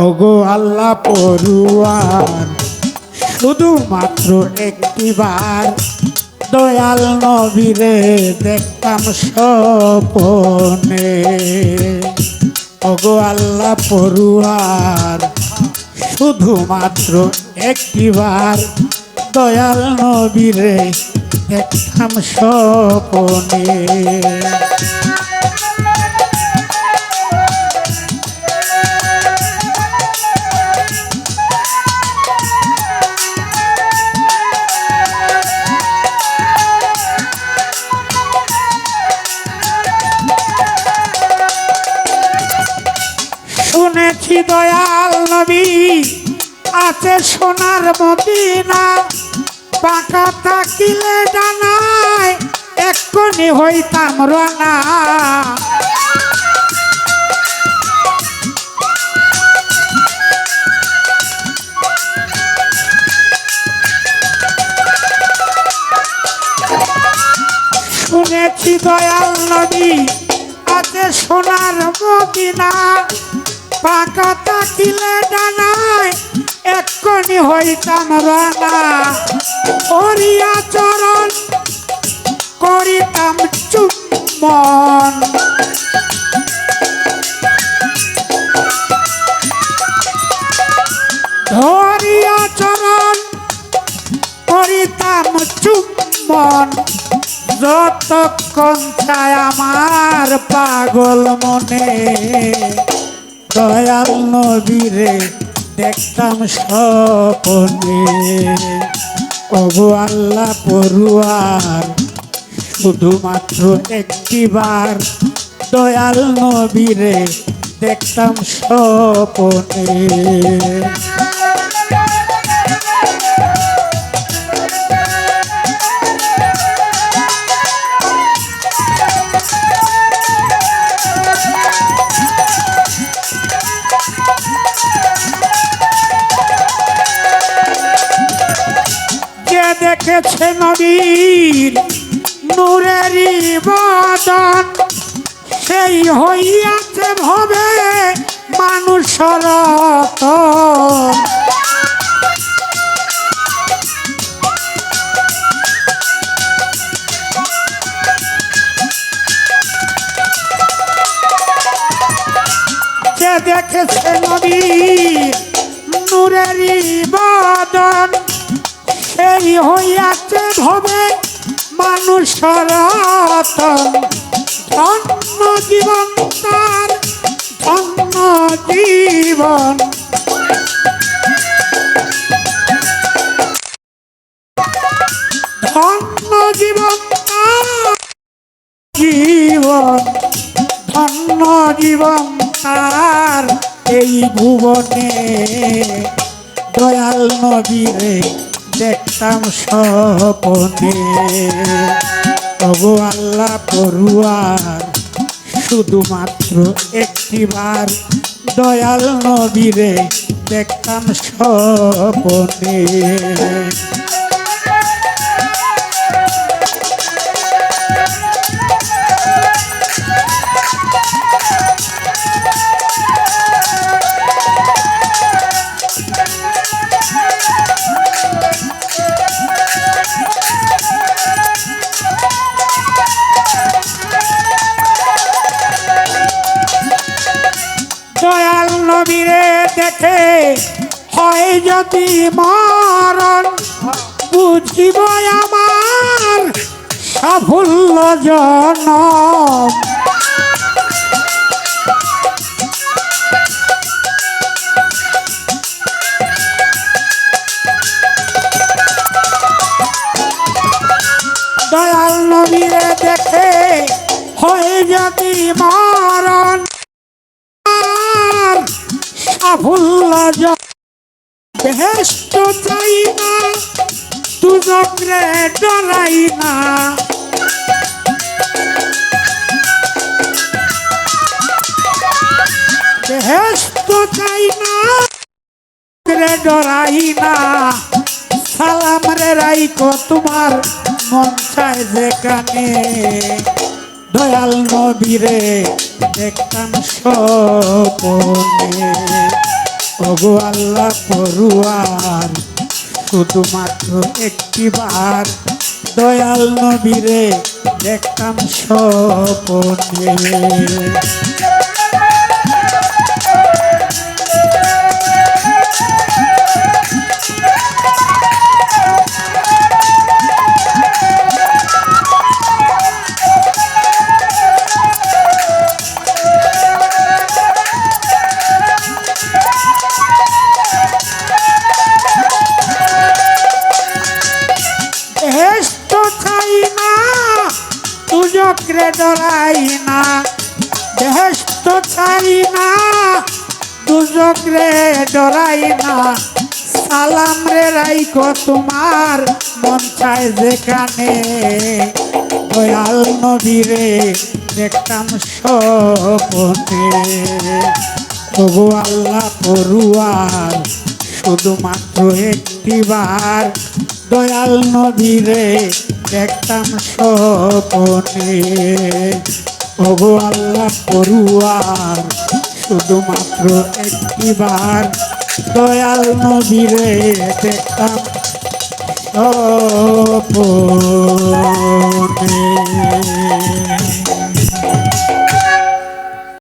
ওগো আল্লাহ পড়ুয়ার শুধুমাত্র একটিবার দয়াল নবীরে দেখতাম স্বপনে। ওগো আল্লাহ পড়ুয়ার শুধুমাত্র একটিবার দয়াল নবীরে দেখতাম স্বপনে। আছে সোনার মদিনা পাকা থাকিলে জানায় এক্ষুনি হইতাম রানা শুনেছি দয়াল নদী আছে সোনার মদিনা পাকা থাকিলে ডানায় এক্ষুনি হইতাম রানা করিয়া চরণ করিতাম চুম্বন। ধরিয়া চরণ করিতাম চুম্বন। যতক্ষণ চায় আমার পাগল মনে, দয়াল নবীরে দেখতাম স্বপনে। কবু আল্লাহ পড়ুয়ার শুধুমাত্র একটিবার দয়াল নবীরে দেখতাম স্বপনে। দেখেছে নদীর নূরেরই বদন সেই হইয়াছে ভবে মানুষ রতন। যে দেখেছে নদীর নূরেরই বদন সেই হইয়াছে ভবে মানুষ ধন্য জীবন তার, ধন্য জীবন। ধন্য জীবন জীবন। ধন্য জীবন তার এই ভুবনে। দয়াল নবীরে দেখতাম স্বপনে। তবু আল্লাহ পড়ুয়ার শুধুমাত্র একটিবার দয়াল নবীরে দেখতাম স্বপনে। যদি মরণ বুঝিব আমার সাফল্য জনম দয়াল নবীরে দেখে হয় যদি মরণ সাফল্য বেহেস্ত চাই না দুজকরে ডরাই না। বেহেস্ত চাই না রে ডরাই না। সালাম রে রাইকো তোমার মন চায় যেখানে দয়াল নবীরে দেখতাম স্বপনে। ওগো আল্লাহ পড়ুয়ার শুধুমাত্র একটিবার দয়াল নবীরে দেখতাম স্বপনে। তুজকরে ডরাই না বেহেস্ত চাই না তুজকরে ডরাই না। সালাম রে রাইকো তোমার মন চায় যেখানে, দয়াল নদীরে দেখতাম স্বপনে। তবু আল্লাহ পড়ুয়ার শুধুমাত্র একটিবার দয়াল নদীরে দেখতাম স্বপনে। ওগো আল্লাহ পড়ুয়ার শুধুমাত্র একটিবার। দয়াল নদীরে দেখতাম স্বপনে।